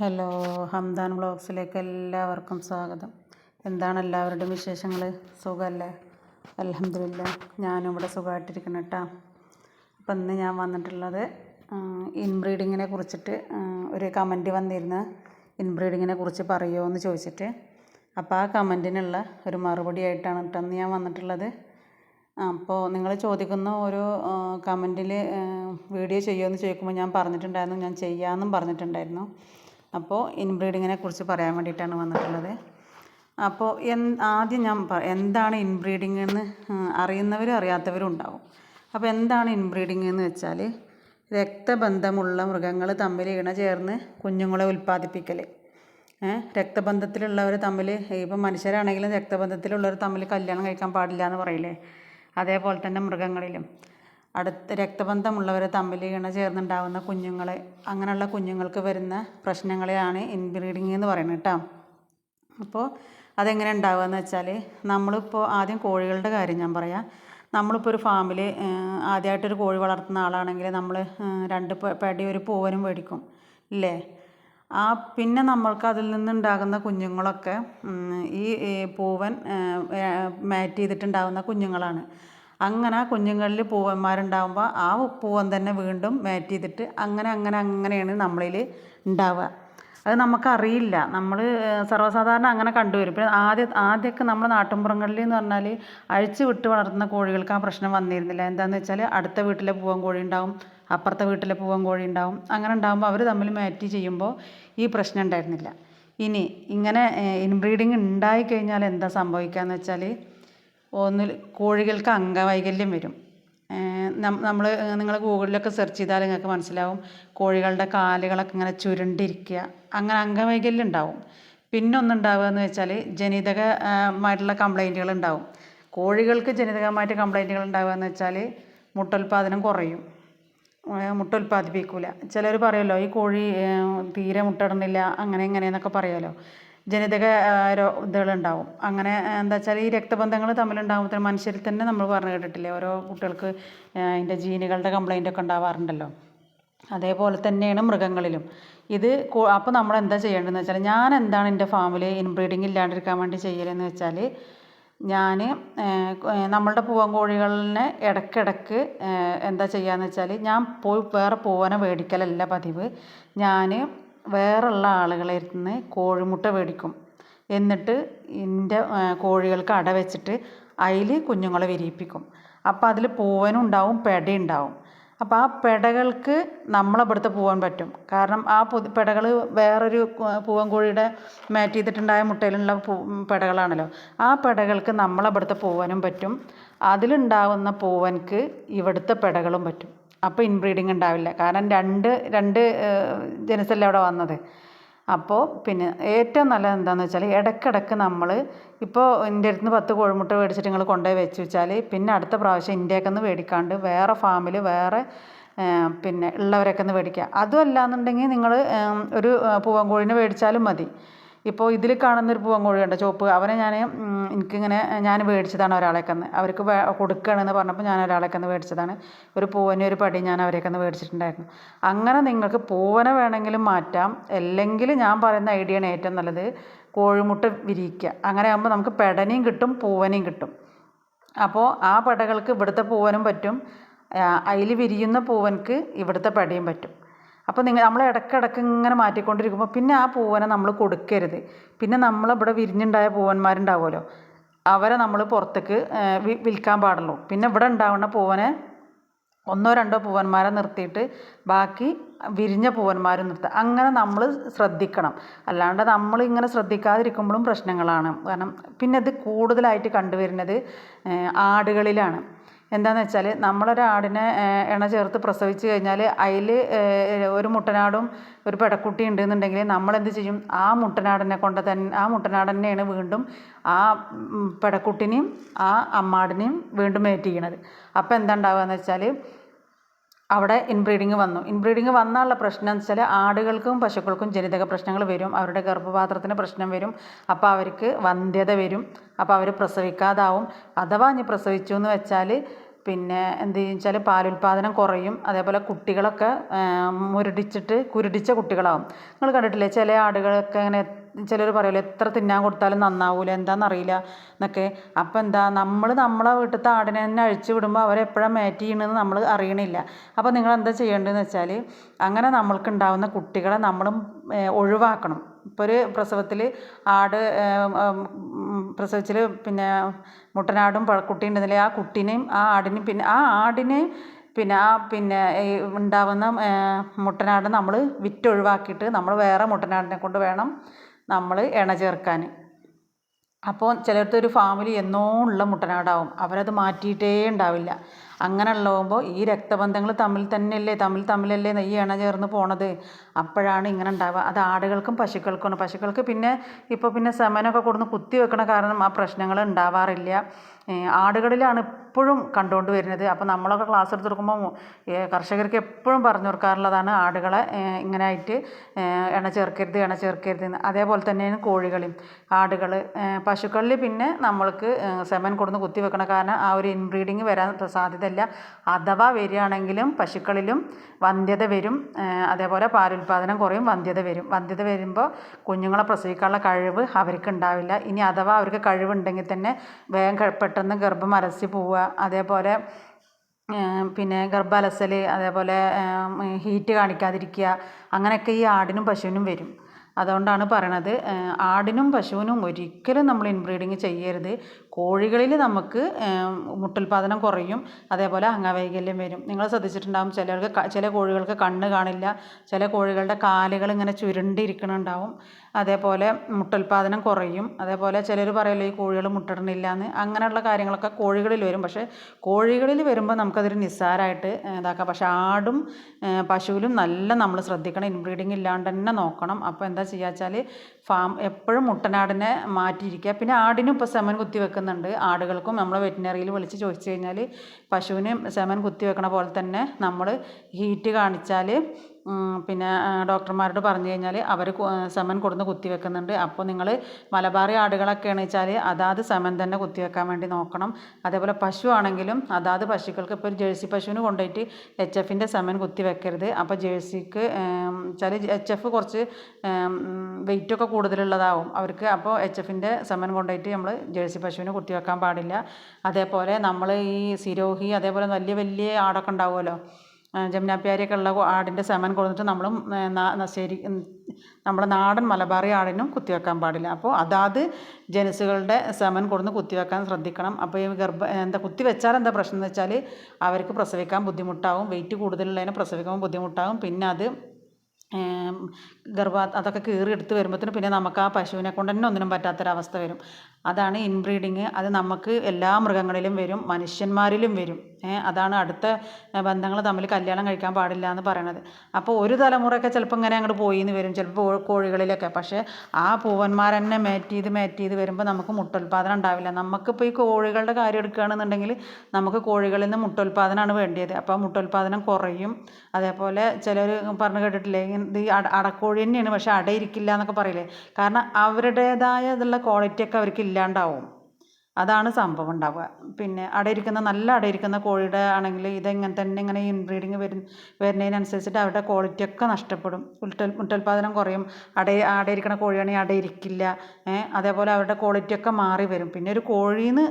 Hello Hamdan വ്ളോഗ്സിലേക്ക് എല്ലാവർക്കും സ്വാഗതം. എന്താണ് എല്ലാവരുടെയും വിശേഷങ്ങൾ സുഖമല്ലേ അലഹമില്ല ഞാനും ഇവിടെ സുഖമായിട്ടിരിക്കണം കേട്ടോ അപ്പം ഇന്ന് ഞാൻ വന്നിട്ടുള്ളത് ഇൻബ്രീഡിങ്ങിനെ കുറിച്ചിട്ട് ഒരു കമന്റ് വന്നിരുന്നു ഇൻബ്രീഡിങ്ങിനെ കുറിച്ച് പറയുമോ എന്ന് ചോദിച്ചിട്ട്. അപ്പോൾ ആ കമന്റിനുള്ള ഒരു മറുപടി ആയിട്ടാണ് കേട്ടോ ഞാൻ വന്നിട്ടുള്ളത്. അപ്പോൾ നിങ്ങൾ ചോദിക്കുന്ന ഓരോ കമന്റിൽ വീഡിയോ ചെയ്യുമോ എന്ന് ചോദിക്കുമ്പോൾ ഞാൻ പറഞ്ഞിട്ടുണ്ടായിരുന്നു ഞാൻ ചെയ്യാമെന്നും പറഞ്ഞിട്ടുണ്ടായിരുന്നു. അപ്പോൾ ഇൻബ്രീഡിങ്ങിനെ കുറിച്ച് പറയാൻ വേണ്ടിയിട്ടാണ് വന്നിട്ടുള്ളത്. അപ്പോൾ എൻ ആദ്യം ഞാൻ പറ എന്താണ് ഇൻബ്രീഡിംഗ് എന്ന് അറിയുന്നവരും അറിയാത്തവരും ഉണ്ടാവും. അപ്പോൾ എന്താണ് ഇൻബ്രീഡിംഗ് എന്ന് വെച്ചാൽ രക്തബന്ധമുള്ള മൃഗങ്ങൾ തമ്മിൽ ഇണ ചേർന്ന് കുഞ്ഞുങ്ങളെ ഉൽപ്പാദിപ്പിക്കൽ രക്തബന്ധത്തിലുള്ളവർ തമ്മിൽ ഇപ്പം മനുഷ്യരാണെങ്കിലും രക്തബന്ധത്തിലുള്ളവർ തമ്മിൽ കല്യാണം കഴിക്കാൻ പാടില്ല എന്ന് പറയില്ലേ? അതേപോലെ തന്നെ മൃഗങ്ങളിലും. അടുത്ത രക്തബന്ധമുള്ളവർ തമ്മിൽ ഇണ ചേർന്നുണ്ടാകുന്ന കുഞ്ഞുങ്ങളെ അങ്ങനെയുള്ള കുഞ്ഞുങ്ങൾക്ക് വരുന്ന പ്രശ്നങ്ങളെയാണ് ഇൻബ്രീഡിങ് എന്ന് പറയുന്നത് കേട്ടോ. അപ്പോൾ അതെങ്ങനെ ഉണ്ടാവുക എന്ന് വെച്ചാൽ നമ്മളിപ്പോൾ ആദ്യം കോഴികളുടെ കാര്യം ഞാൻ പറയാം. നമ്മളിപ്പോൾ ഒരു ഫാമിൽ ആദ്യമായിട്ടൊരു കോഴി വളർത്തുന്ന ആളാണെങ്കിൽ നമ്മൾ രണ്ട് പടി ഒരു പൂവനും മേടിക്കും ഇല്ലേ? ആ പിന്നെ നമ്മൾക്ക് അതിൽ നിന്നുണ്ടാകുന്ന കുഞ്ഞുങ്ങളൊക്കെ ഈ പൂവൻ മാറ്റ് ചെയ്തിട്ടുണ്ടാകുന്ന കുഞ്ഞുങ്ങളാണ്. അങ്ങനെ ആ കുഞ്ഞുങ്ങളിൽ പൂവന്മാരുണ്ടാകുമ്പോൾ ആ പൂവൻ തന്നെ വീണ്ടും മാറ്റ് ചെയ്തിട്ട് അങ്ങനെ അങ്ങനെ അങ്ങനെയാണ് നമ്മളിൽ ഉണ്ടാവുക. അത് നമുക്കറിയില്ല. നമ്മൾ സർവസാധാരണ അങ്ങനെ കണ്ടുവരും. പിന്നെ ആദ്യ ആദ്യമൊക്കെ നമ്മുടെ നാട്ടിൻപുറങ്ങളിൽ എന്ന് പറഞ്ഞാൽ അഴിച്ചു വിട്ട് വളർത്തുന്ന കോഴികൾക്ക് ആ പ്രശ്നം വന്നിരുന്നില്ല. എന്താണെന്ന് വെച്ചാൽ അടുത്ത വീട്ടിലെ പൂവൻ കോഴി ഉണ്ടാവും അപ്പുറത്തെ വീട്ടിലെ പൂവൻ കോഴി ഉണ്ടാവും. അങ്ങനെ ഉണ്ടാകുമ്പോൾ അവർ തമ്മിൽ മാറ്റി ചെയ്യുമ്പോൾ ഈ പ്രശ്നം ഉണ്ടായിരുന്നില്ല. ഇനി ഇങ്ങനെ ഇൻബ്രീഡിങ് ഉണ്ടായി കഴിഞ്ഞാൽ എന്താ സംഭവിക്കുക എന്ന് വെച്ചാൽ ഒന്നിൽ കോഴികൾക്ക് അംഗവൈകല്യം വരും. നമ്മൾ നിങ്ങൾ ഗൂഗിളിലൊക്കെ സെർച്ച് ചെയ്താൽ നിങ്ങൾക്ക് മനസ്സിലാവും. കോഴികളുടെ കാലുകളൊക്കെ ഇങ്ങനെ ചുരുണ്ടിരിക്കുക അങ്ങനെ അംഗവൈകല്യം ഉണ്ടാവും. പിന്നെ ഒന്നുണ്ടാവുക എന്ന് വെച്ചാൽ ജനിതകമായിട്ടുള്ള കംപ്ലൈന്റുകൾ ഉണ്ടാവും. കോഴികൾക്ക് ജനിതകമായിട്ട് കംപ്ലൈന്റുകൾ ഉണ്ടാവുക എന്ന് വെച്ചാൽ മുട്ടോൽപാദനം കുറയും. മുട്ട ഉൽപ്പാദിപ്പിക്കില്ല ചിലർ പറയുമല്ലോ ഈ കോഴി തീരെ മുട്ടയിടുന്നില്ല അങ്ങനെ ഇങ്ങനെയെന്നൊക്കെ പറയുമല്ലോ ജനിതക ഇതുകളുണ്ടാവും. അങ്ങനെ എന്താ വെച്ചാൽ ഈ രക്തബന്ധങ്ങൾ തമ്മിലുണ്ടാകുമ്പോൾ മനുഷ്യരിൽ തന്നെ നമ്മൾ പറഞ്ഞു കേട്ടിട്ടില്ലേ? ഓരോ കുട്ടികൾക്ക് അതിന്റെ ജീനുകളുടെ കംപ്ലൈന്റ് ഒക്കെ ഉണ്ടാവാറുണ്ടല്ലോ. അതേപോലെ തന്നെയാണ് മൃഗങ്ങളിലും. ഇത് അപ്പോൾ നമ്മൾ എന്താ ചെയ്യേണ്ടതെന്ന് വെച്ചാൽ ഞാൻ എന്താണ് എന്റെ ഫാമിൽ ഇൻബ്രീഡിങ് ഇല്ലാണ്ടിരിക്കാൻ വേണ്ടി ചെയ്യലെന്ന് വെച്ചാൽ ഞാൻ നമ്മളുടെ പൂവൻ കോഴികളിനെ ഇടയ്ക്കിടയ്ക്ക് എന്താ ചെയ്യുകയെന്ന് വെച്ചാൽ ഞാൻ പോയി വേറെ പൂവനെ മേടിക്കലല്ല പതിവ്. ഞാൻ വേറുള്ള ആളുകളെ നിന്ന് കോഴിമുട്ട മേടിക്കും. എന്നിട്ട് എന്റെ കോഴികൾക്ക് അട വെച്ചിട്ട് അതിൽ കുഞ്ഞുങ്ങളെ വിരിയിപ്പിക്കും. അപ്പം അതിൽ പൂവനും ഉണ്ടാവും അപ്പം ആ പെടകൾക്ക് നമ്മളെ ഇവിടുത്തെ പൂവൻ പറ്റും. കാരണം ആ പെടകൾ വേറൊരു പൂവൻ കോഴിയുടെ മാറ്റ് ചെയ്തിട്ടുണ്ടായ മുട്ടയിലുള്ള പൂ പെടകളാണല്ലോ. ആ പെടകൾക്ക് നമ്മളെ ഇവിടുത്തെ പൂവനും പറ്റും. അതിലുണ്ടാവുന്ന പൂവൻക്ക് ഇവിടുത്തെ പെടകളും പറ്റും. അപ്പോൾ ഇൻബ്രീഡിങ് ഉണ്ടാവില്ല. കാരണം രണ്ട് രണ്ട് ജനുസല്ലേ അവിടെ വന്നത്. അപ്പോൾ പിന്നെ ഏറ്റവും നല്ലത് എന്താണെന്ന് വെച്ചാൽ ഇടയ്ക്കിടയ്ക്ക് നമ്മൾ ഇപ്പോൾ എന്റെ അടുത്ത് നിന്ന് പത്ത് കോഴിമുട്ട മേടിച്ചിട്ട് നിങ്ങൾ കൊണ്ടുപോയി വെച്ച് വെച്ചാൽ പിന്നെ അടുത്ത പ്രാവശ്യം ഇന്ത്യക്കൊന്ന് മേടിക്കാണ്ട് വേറെ ഫാമിൽ വേറെ പിന്നെ ഉള്ളവരൊക്കെ ഒന്ന് മേടിക്കുക അതും അല്ലാന്നുണ്ടെങ്കിൽ നിങ്ങൾ ഒരു പൂവൻ കോഴീനെ മേടിച്ചാലും മതി. ഇപ്പോൾ ഇതിൽ കാണുന്നൊരു പൂവൻ കോഴി ഉണ്ട് ചുവപ്പ്. അവനെ ഞാൻ എനിക്കിങ്ങനെ ഞാൻ മേടിച്ചതാണ് ഒരാളേക്കന്ന്. അവർക്ക് കൊടുക്കുകയാണെന്ന് പറഞ്ഞപ്പോൾ ഞാൻ ഒരാളേക്കന്ന് മേടിച്ചതാണ്. ഒരു പൂവനെ ഒരു പടി ഞാൻ അവരേക്കന്ന് മേടിച്ചിട്ടുണ്ടായിരുന്നു. അങ്ങനെ നിങ്ങൾക്ക് പൂവനെ വേണമെങ്കിലും മാറ്റാം. അല്ലെങ്കിൽ ഞാൻ പറയുന്ന ഐഡിയയാണ് ഏറ്റവും നല്ലത്. കോഴിമുട്ട വിരിയിക്കുക. അങ്ങനെ ആകുമ്പോൾ നമുക്ക് പെടനയും കിട്ടും പൂവനെയും കിട്ടും. അപ്പോൾ ആ പടകൾക്ക് ഇവിടുത്തെ പൂവനും പറ്റും. അതിൽ വിരിയുന്ന പൂവനക്ക് ഇവിടുത്തെ പടിയും പറ്റും. അപ്പോൾ നിങ്ങൾ നമ്മൾ ഇടയ്ക്കിടയ്ക്ക് ഇങ്ങനെ മാറ്റിക്കൊണ്ടിരിക്കുമ്പോൾ പിന്നെ ആ പൂവനെ നമ്മൾ കൊടുക്കരുത്. പിന്നെ നമ്മളിവിടെ വിരിഞ്ഞുണ്ടായ പൂവന്മാരുണ്ടാവുമല്ലോ. അവരെ നമ്മൾ പുറത്തേക്ക് വിൽക്കാൻ പാടുള്ളൂ. പിന്നെ ഇവിടെ ഉണ്ടാവുന്ന പൂവനെ ഒന്നോ രണ്ടോ പൂവന്മാരെ നിർത്തിയിട്ട് ബാക്കി വിരിഞ്ഞ പൂവന്മാരും നിർത്തുക അങ്ങനെ നമ്മൾ ശ്രദ്ധിക്കണം. അല്ലാണ്ട് നമ്മൾ ഇങ്ങനെ ശ്രദ്ധിക്കാതിരിക്കുമ്പോഴും പ്രശ്നങ്ങളാണ്. കാരണം പിന്നെ ഇത് കൂടുതലായിട്ട് കണ്ടുവരുന്നത് ആടുകളിലാണ്. എന്താണെന്ന് വെച്ചാൽ നമ്മളൊരാടിനെ ഇണ ചേർത്ത് പ്രസവിച്ച് കഴിഞ്ഞാൽ അതിൽ ഒരു മുട്ടനാടും ഒരു പെടക്കുട്ടി ഉണ്ടെന്നുണ്ടെങ്കിൽ നമ്മളെന്ത് ചെയ്യും? ആ മുട്ടനാടിനെ കൊണ്ട് തന്നെ ആ മുട്ടനാട് തന്നെയാണ് വീണ്ടും ആ പെടക്കുട്ടിനെയും ആ അമ്മാടിനെയും വീണ്ടും മേറ്റ് ചെയ്യണത്. അപ്പോൾ എന്താ ഉണ്ടാവുക എന്ന് വെച്ചാൽ അവിടെ ഇൻബ്രീഡിങ് വന്നു. ഇൻബ്രീഡിങ് വന്നാലുള്ള പ്രശ്നം എന്ന് വെച്ചാൽ ആടുകൾക്കും പശുക്കൾക്കും ജനിതക പ്രശ്നങ്ങൾ വരും. അവരുടെ ഗർഭപാത്രത്തിന് പ്രശ്നം വരും. അപ്പോൾ അവർക്ക് വന്ധ്യത വരും. അപ്പോൾ അവർ പ്രസവിക്കാതാവും. അഥവാ ഇനി പ്രസവിച്ചു എന്ന് വെച്ചാൽ പിന്നെ എന്ത് വെച്ചാൽ പാലുൽപാദനം കുറയും. അതേപോലെ കുട്ടികളൊക്കെ മുരടിച്ചിട്ട് കുരുടിച്ച കുട്ടികളാവും. നിങ്ങൾ കണ്ടിട്ടില്ലേ? ചില ആടുകളൊക്കെ ഇങ്ങനെ ചിലർ പറയുമല്ലോ എത്ര തിന്നാൻ കൊടുത്താലും നന്നാവില്ല എന്താണെന്നറിയില്ല എന്നൊക്കെ. അപ്പോൾ എന്താ നമ്മൾ നമ്മളെ വീട്ടിലത്തെ ആടിനെ തന്നെ അഴിച്ചു വിടുമ്പോൾ അവരെപ്പോഴാണ് മാറ്റ് ചെയ്യണമെന്ന് നമ്മൾ അറിയണില്ല. അപ്പോൾ നിങ്ങൾ എന്താ ചെയ്യേണ്ടതെന്ന് വെച്ചാൽ അങ്ങനെ നമ്മൾക്കുണ്ടാവുന്ന കുട്ടികളെ നമ്മളും ഒഴിവാക്കണം. ഇപ്പോൾ ഒരു പ്രസവത്തിൽ ആട് പ്രസവിച്ചിൽ പിന്നെ മുട്ടനാടും കുട്ടി ഉണ്ടെന്നില്ലേ ആ കുട്ടീനെയും ആ ആടിനെയും പിന്നെ ആ ആടിനെ പിന്നെ ആ പിന്നെ ഉണ്ടാവുന്ന മുട്ടനാട് നമ്മൾ വിറ്റൊഴിവാക്കിയിട്ട് നമ്മൾ വേറെ മുട്ടനാടിനെ കൊണ്ട് വേണം നമ്മൾ ഇണ ചേർക്കാൻ. അപ്പോൾ ചിലയിടത്ത് ഒരു ഫാമിൽ എന്നോ ഉള്ള മുട്ടനാടാവും. അവരത് മാറ്റിയിട്ടേ ഉണ്ടാവില്ല. അങ്ങനെ ഉള്ളതാകുമ്പോൾ ഈ രക്തബന്ധങ്ങൾ തമ്മിൽ തന്നെയല്ലേ തമ്മിൽ തമ്മിലല്ലേ ഈ ഇണ ചേർന്ന് പോണത്? അപ്പോഴാണ് ഇങ്ങനെ ഉണ്ടാവുക. അത് ആടുകൾക്കും പശുക്കൾക്കുമാണ്. പശുക്കൾക്ക് പിന്നെ ഇപ്പോൾ പിന്നെ സെമനൊക്കെ കൊടുന്ന് കുത്തി വെക്കണ കാരണം ആ പ്രശ്നങ്ങൾ ഉണ്ടാവാറില്ല. ആടുകളിലാണ് എപ്പോഴും കണ്ടുകൊണ്ട് വരുന്നത്. അപ്പോൾ നമ്മളൊക്കെ ക്ലാസ് എടുത്ത് കൊടുക്കുമ്പോൾ കർഷകർക്ക് എപ്പോഴും പറഞ്ഞു കൊടുക്കാറുള്ളതാണ് ആടുകളെ ഇങ്ങനെ ആയിട്ട് ഇണ ചേർക്കരുത് എണ ചേർക്കരുത് എന്ന്. അതേപോലെ തന്നെയാണ് കോഴികളും ആടുകൾ പശുക്കളിൽ പിന്നെ നമ്മൾക്ക് സെമൻ കൊടുന്ന് കുത്തി വെക്കണ കാരണം ആ ഒരു ഇൻബ്രീഡിങ് വരാൻ സാധ്യതയില്ല. അഥവാ വരികയാണെങ്കിലും പശുക്കളിലും വന്ധ്യത വരും. അതേപോലെ പാലുൽപാദനം കുറയും വന്ധ്യത വരും. വന്ധ്യത വരുമ്പോൾ കുഞ്ഞുങ്ങളെ പ്രസവിക്കാനുള്ള കഴിവ് അവർക്ക് ഉണ്ടാവില്ല. ഇനി അഥവാ അവർക്ക് കഴിവുണ്ടെങ്കിൽ തന്നെ വേഗം പെട്ടെന്ന് ഗർഭം അലസി പോവുക അതേപോലെ പിന്നെ ഗർഭാലസൽ അതേപോലെ ഹീറ്റ് കാണിക്കാതിരിക്കുക അങ്ങനെയൊക്കെ ഈ ആടിനും പശുവിനും വരും. അതുകൊണ്ടാണ് പറയണത് ആടിനും പശുവിനും ഒരിക്കലും നമ്മൾ ഇൻബ്രീഡിങ് ചെയ്യരുത്. കോഴികളിൽ നമുക്ക് മുട്ടുൽപാദനം കുറയും അതേപോലെ അംഗവൈകല്യം വരും. നിങ്ങൾ ശ്രദ്ധിച്ചിട്ടുണ്ടാകും ചിലർക്ക് ചില കോഴികൾക്ക് കണ്ണ് കാണില്ല ചില കോഴികളുടെ കാലുകൾ ഇങ്ങനെ ചുരുണ്ടിരിക്കണുണ്ടാവും. അതേപോലെ മുട്ടുൽപാദനം കുറയും. അതേപോലെ ചിലർ പറയില്ലേ ഈ കോഴികൾ മുട്ടിടണില്ല എന്ന് അങ്ങനെയുള്ള കാര്യങ്ങളൊക്കെ കോഴികളിൽ വരും. പക്ഷേ കോഴികളിൽ വരുമ്പോൾ നമുക്കതൊരു നിസ്സാരമായിട്ട് ഇതാക്കാം. പക്ഷേ ആടും പശുവിലും നല്ല നമ്മൾ ശ്രദ്ധിക്കണം. ഇൻബ്രീഡിങ് ഇല്ലാണ്ട് തന്നെ നോക്കണം. അപ്പോൾ എന്താ ചെയ്യുക വെച്ചാൽ ഫാം എപ്പോഴും മുട്ടനാടിനെ മാറ്റിയിരിക്കുക. പിന്നെ ആടിനും ഇപ്പോൾ സെമൻ കുത്തി വെക്കുന്നുണ്ട്. ആടുകൾക്കും നമ്മൾ വെറ്റിനറിയിൽ വിളിച്ച് ചോദിച്ചു കഴിഞ്ഞാൽ പശുവിന് സെമൻ കുത്തി വെക്കണ പോലെ തന്നെ നമ്മൾ ഹീറ്റ് കാണിച്ചാൽ പിന്നെ ഡോക്ടർമാരോട് പറഞ്ഞു കഴിഞ്ഞാൽ അവർ സെമൻ കൊടുന്ന് കുത്തി വെക്കുന്നുണ്ട്. അപ്പോൾ നിങ്ങൾ മലബാറി ആടുകളൊക്കെ വെച്ചാൽ അതാത് സെമൻ തന്നെ കുത്തിവെക്കാൻ വേണ്ടി നോക്കണം. അതേപോലെ പശു ആണെങ്കിലും അതാത് പശുക്കൾക്ക് ഇപ്പോൾ ജേഴ്സി പശുവിന് കൊണ്ടുപോയിട്ട് എച്ച് എഫിന്റെ സെമൻ കുത്തി വെക്കരുത്. അപ്പോൾ ജേഴ്സിക്ക് വെച്ചാൽ എച്ച് എഫ് കുറച്ച് വെയിറ്റൊക്കെ കൂടുതലുള്ളതാവും. അവർക്ക് അപ്പോൾ എച്ച് എഫിന്റെ സെമൻ കൊണ്ടുപോയിട്ട് നമ്മൾ ജേഴ്സി പശുവിന് കുത്തി വെക്കാൻ പാടില്ല. അതേപോലെ നമ്മൾ ഈ സിരോഹി അതേപോലെ വലിയ വലിയ ആടൊക്കെ ഉണ്ടാവുമല്ലോ. ജമുനാപ്യാരിയൊക്കെ ഉള്ള ആടിന്റെ സെമൻ കൊടുത്തിട്ട് നമ്മളും നശേരി നമ്മുടെ നാടൻ മലബാറി ആടിനും കുത്തിവെക്കാൻ പാടില്ല. അപ്പോൾ അതാത് ജനുസുകളുടെ സെമൻ കൊടുന്ന് കുത്തിവെക്കാൻ ശ്രദ്ധിക്കണം. അപ്പോൾ ഈ ഗർഭ എന്താ കുത്തി വെച്ചാൽ എന്താ പ്രശ്നം എന്ന് വെച്ചാൽ അവർക്ക് പ്രസവിക്കാൻ ബുദ്ധിമുട്ടാവും വെയിറ്റ് കൂടുതലുള്ളതിനെ പ്രസവിക്കാൻ ബുദ്ധിമുട്ടാവും. പിന്നെ അത് ഗർഭ അതൊക്കെ കീറി എടുത്ത് വരുമ്പോഴത്തേനും പിന്നെ നമുക്ക് ആ പശുവിനെ കൊണ്ട് തന്നെ ഒന്നിനും പറ്റാത്തൊരവസ്ഥ വരും. അതാണ് ഇൻബ്രീഡിങ്. അത് നമുക്ക് എല്ലാ മൃഗങ്ങളിലും വരും മനുഷ്യന്മാരിലും വരും. അതാണ് അടുത്ത ബന്ധങ്ങൾ തമ്മിൽ കല്യാണം കഴിക്കാൻ പാടില്ല എന്ന് പറയണത്. അപ്പോൾ ഒരു തലമുറയൊക്കെ ചിലപ്പോൾ ഇങ്ങനെ അങ്ങോട്ട് പോയി എന്ന് വരും ചിലപ്പോൾ കോഴികളിലൊക്കെ. പക്ഷേ ആ പൂവന്മാർ തന്നെ മാറ്റി ചെയ്ത് മാറ്റി ചെയ്ത് വരുമ്പോൾ നമുക്ക് മുട്ടോൽപാദനം ഉണ്ടാവില്ല. നമുക്ക് നമുക്കിപ്പോൾ ഈ കോഴികളുടെ കാര്യം എടുക്കുകയാണെന്നുണ്ടെങ്കിൽ നമുക്ക് കോഴികളിൽ നിന്ന് മുട്ടുൽപാദനമാണ് വേണ്ടിയത്. അപ്പോൾ മുട്ടോൽപാദനം കുറയും. അതേപോലെ ചിലർ പറഞ്ഞു കേട്ടിട്ടില്ലേ ഇത് അടക്കോഴി തന്നെയാണ് പക്ഷേ അടയിരിക്കില്ല എന്നൊക്കെ പറയില്ലേ. കാരണം അവരുടേതായ ഇതുള്ള ക്വാളിറ്റിയൊക്കെ അവർക്ക് ഇല്ലാണ്ടാവും. അതാണ് സംഭവം ഉണ്ടാവുക. പിന്നെ അടയിരിക്കുന്ന നല്ല അടയിരിക്കുന്ന കോഴിയുടെ ആണെങ്കിൽ ഇതെങ്ങനെ തന്നെ ഇങ്ങനെ ഇൻബ്രീഡിങ് വരും വരുന്നതിനനുസരിച്ചിട്ട് അവരുടെ ക്വാളിറ്റി ഒക്കെ നഷ്ടപ്പെടും. മുട്ടൽ മുട്ടുൽപാദനം കുറയും. അട അടയിരിക്കണ കോഴിയാണെങ്കിൽ അടയിരിക്കില്ല അതേപോലെ അവരുടെ ക്വാളിറ്റി ഒക്കെ മാറി വരും. പിന്നെ ഒരു കോഴിന്ന്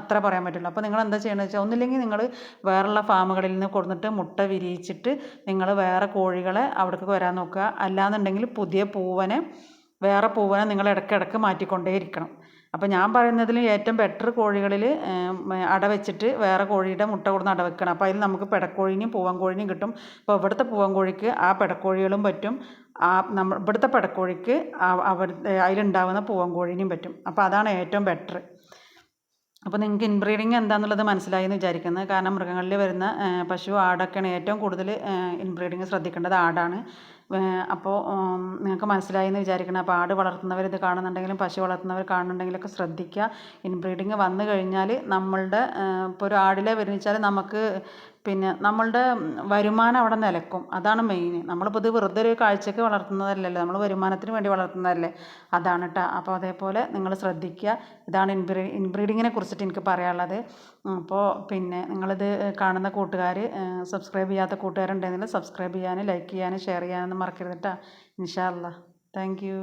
അത്ര പറയാൻ പറ്റില്ല. അപ്പോൾ നിങ്ങൾ എന്താ ചെയ്യണമെന്ന് വെച്ചാൽ ഒന്നില്ലെങ്കിൽ നിങ്ങൾ വേറെയുള്ള ഫാമുകളിൽ നിന്ന് കൊടുത്തിട്ട് മുട്ട വിരിയിച്ചിട്ട് നിങ്ങൾ വേറെ കോഴികളെ അവിടേക്ക് വരാൻ നോക്കുക. അല്ലാന്നുണ്ടെങ്കിൽ പുതിയ പൂവനെ വേറെ പൂവനെ നിങ്ങൾ ഇടയ്ക്കിടയ്ക്ക് മാറ്റിക്കൊണ്ടേ അപ്പോൾ ഞാൻ പറയുന്നതിൽ ഏറ്റവും ബെറ്റർ കോഴികളിൽ അട വെച്ചിട്ട് വേറെ കോഴിയുടെ മുട്ട കൊടുന്ന് അട വെക്കണം. അപ്പം അതിൽ നമുക്ക് പെടക്കോഴിനെയും പൂവൻ കോഴിനെയും കിട്ടും. അപ്പോൾ ഇവിടുത്തെ പൂവൻകോഴിക്ക് ആ പെടക്കോഴികളും പറ്റും. ആ നമ്മൾ ഇവിടുത്തെ പെടക്കോഴിക്ക് അതിലുണ്ടാവുന്ന പൂവൻ കോഴിനെയും പറ്റും. അപ്പോൾ അതാണ് ഏറ്റവും ബെറ്റർ അപ്പോൾ നിങ്ങൾക്ക് ഇൻബ്രീഡിങ് എന്താണെന്നുള്ളത് മനസ്സിലായി എന്ന് വിചാരിക്കുന്നു. കാരണം മൃഗങ്ങളിൽ വരുന്ന പശു ആടൊക്കെയാണ് ഏറ്റവും കൂടുതൽ ഇൻബ്രീഡിങ് ശ്രദ്ധിക്കേണ്ടത് ആടാണ്. അപ്പോൾ നിങ്ങൾക്ക് മനസ്സിലായി എന്ന് വിചാരിക്കണം അപ്പോൾ ആട് വളർത്തുന്നവർ ഇത് കാണുന്നുണ്ടെങ്കിലും പശു വളർത്തുന്നവർ കാണുന്നുണ്ടെങ്കിലൊക്കെ ശ്രദ്ധിക്കുക. ഇൻബ്രീഡിങ് വന്നു കഴിഞ്ഞാൽ നമ്മളുടെ ഇപ്പോൾ ഒരു ആടിലെ വരുന്നിച്ചാൽ നമുക്ക് പിന്നെ നമ്മളുടെ വരുമാനം അവിടെ നിലക്കും. അതാണ് മെയിൻ നമ്മളിപ്പോൾ ഇത് വെറുതെ ഒരു കാഴ്ചയ്ക്ക് വളർത്തുന്നതല്ലല്ലോ. നമ്മൾ വരുമാനത്തിന് വേണ്ടി വളർത്തുന്നതല്ലേ? അതാണ് കേട്ടോ അപ്പോൾ അതേപോലെ നിങ്ങൾ ശ്രദ്ധിക്കുക. ഇതാണ് ഇൻബ്രീ ഇൻബ്രീഡിങ്ങിനെ കുറിച്ചിട്ട് എനിക്ക് പറയാനുള്ളത്. അപ്പോൾ പിന്നെ നിങ്ങളിത് കാണുന്ന കൂട്ടുകാർ സബ്സ്ക്രൈബ് ചെയ്യാത്ത കൂട്ടുകാരുണ്ടെങ്കിൽ സബ്സ്ക്രൈബ് ചെയ്യാനും ലൈക്ക് ചെയ്യാനും ഷെയർ ചെയ്യാനൊന്നും മറക്കരുത് കേട്ടോ ഇൻഷാ അല്ലാ താങ്ക് യു